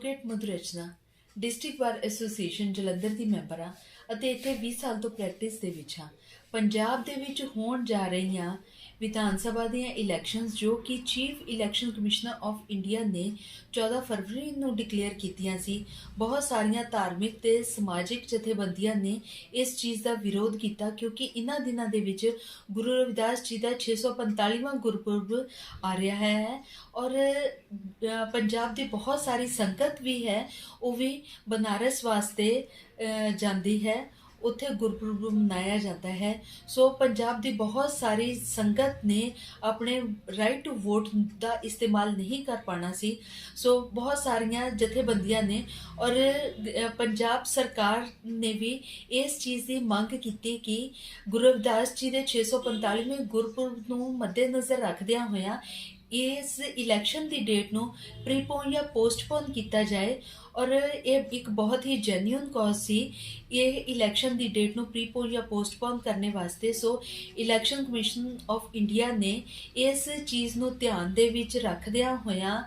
Advocate Madhurachna district bar association Jalandhar ਦੀ member ਹਾਂ ਅਤੇ ਇੱਥੇ 20 ਸਾਲ ਤੋਂ ਪ੍ਰੈਕਟਿਸ ਦੇ ਵਿੱਚ ਹਾਂ। ਪੰਜਾਬ ਦੇ ਵਿੱਚ ਹੋਣ ਜਾ ਰਹੀਆਂ ਵਿਧਾਨ ਸਭਾ ਦੀਆਂ ਇਲੈਕਸ਼ਨਸ ਜੋ ਕਿ chief election commissioner of India ਨੇ 14 ਫਰਵਰੀ ਨੂੰ ਡਿਕਲੇਅਰ ਕੀਤੀਆਂ ਸੀ, ਬਹੁਤ ਸਾਰੀਆਂ ਧਾਰਮਿਕ ਤੇ ਸਮਾਜਿਕ ਜਥੇਬੰਦੀਆਂ ਨੇ ਇਸ ਚੀਜ਼ ਦਾ ਵਿਰੋਧ ਕੀਤਾ ਕਿਉਂਕਿ ਇਹਨਾਂ ਦਿਨਾਂ ਦੇ ਵਿੱਚ ਗੁਰੂ ਰਵਿਦਾਸ ਜੀ ਦਾ 645ਵਾਂ ਗੁਰਪੁਰਬ ਆ ਰਿਹਾ ਹੈ ਔਰ ਪੰਜਾਬ ਦੀ ਬਹੁਤ ਸਾਰੀ ਸੰਗਤ ਵੀ ਹੈ, ਉਹ ਵੀ ਬਨਾਰਸ ਵਾਸਤੇ ਜਾਂਦੀ ਹੈ। ਉੱਥੇ ਗੁਰਪੁਰਬ ਮਨਾਇਆ ਜਾਂਦਾ ਹੈ। ਸੋ ਪੰਜਾਬ ਦੀ ਬਹੁਤ ਸਾਰੀ ਸੰਗਤ ਨੇ ਆਪਣੇ ਰਾਈਟ ਟੂ ਵੋਟ ਦਾ ਇਸਤੇਮਾਲ ਨਹੀਂ ਕਰ ਪਾਣਾ ਸੀ। ਸੋ ਬਹੁਤ ਸਾਰੀਆਂ ਜਥੇਬੰਦੀਆਂ ਨੇ ਔਰ ਪੰਜਾਬ ਸਰਕਾਰ ਨੇ ਵੀ ਇਸ ਚੀਜ਼ ਦੀ ਮੰਗ ਕੀਤੀ ਕਿ ਗੁਰੂ ਰਵਿਦਾਸ ਜੀ ਦੇ 645ਵੇਂ ਗੁਰਪੁਰਬ ਨੂੰ ਮੱਦੇਨਜ਼ਰ ਰੱਖਦਿਆਂ ਹੋਇਆਂ ਇਸ ਇਲੈਕਸ਼ਨ ਦੀ ਡੇਟ ਨੂੰ ਪ੍ਰੀਪੋਨ ਜਾਂ ਪੋਸਟਪੋਨ ਕੀਤਾ ਜਾਏ ਔਰ ਇਹ ਇੱਕ ਬਹੁਤ ਹੀ ਜੈਨੂਇਨ ਕਾਜ਼ ਸੀ। ਇਹ ਇਲੈਕਸ਼ਨ ਦੀ ਡੇਟ ਨੂੰ ਪ੍ਰੀਪੋਨ ਜਾਂ ਪੋਸਟਪੋਨ ਕਰਨੇ ਵਾਸਤੇ so election commission of India ਨੇ ਇਸ ਚੀਜ਼ ਨੂੰ ਧਿਆਨ ਦੇ ਵਿੱਚ ਰੱਖਦਿਆਂ ਹੋਇਆਂ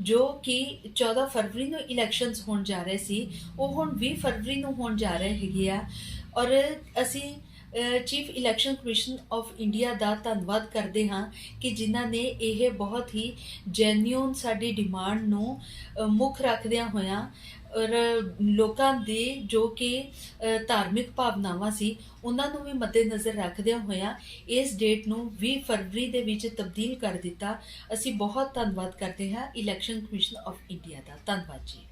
ਜੋ ਕਿ 14 ਫਰਵਰੀ ਨੂੰ ਇਲੈਕਸ਼ਨਸ ਹੋਣ ਜਾ ਰਹੇ ਸੀ, ਉਹ ਹੁਣ 20 ਫਰਵਰੀ ਨੂੰ ਹੋਣ ਜਾ ਰਹੇ ਹੈਗੇ ਆ। ਔਰ ਅਸੀਂ chief election commission of India ਦਾ ਧੰਨਵਾਦ ਕਰਦੇ ਹਾਂ ਕਿ ਜਿਨ੍ਹਾਂ ਨੇ ਇਹ ਬਹੁਤ ਹੀ ਜੈਨੂਇਨ ਸਾਡੀ ਡਿਮਾਂਡ ਨੂੰ ਮੁੱਖ ਰੱਖਦਿਆਂ ਹੋਇਆਂ ਔਰ ਲੋਕਾਂ ਦੀ ਜੋ ਕਿ ਧਾਰਮਿਕ ਭਾਵਨਾਵਾਂ ਸੀ, ਉਹਨਾਂ ਨੂੰ ਵੀ ਮੱਦੇਨਜ਼ਰ ਰੱਖਦਿਆਂ ਹੋਇਆਂ ਇਸ ਡੇਟ ਨੂੰ 20 ਫਰਵਰੀ ਦੇ ਵਿੱਚ ਤਬਦੀਲ ਕਰ ਦਿੱਤਾ। ਅਸੀਂ ਬਹੁਤ ਧੰਨਵਾਦ ਕਰਦੇ ਹਾਂ ਇਲੈਕਸ਼ਨ ਕਮਿਸ਼ਨ ਆਫ ਇੰਡੀਆ ਦਾ। ਧੰਨਵਾਦ ਜੀ।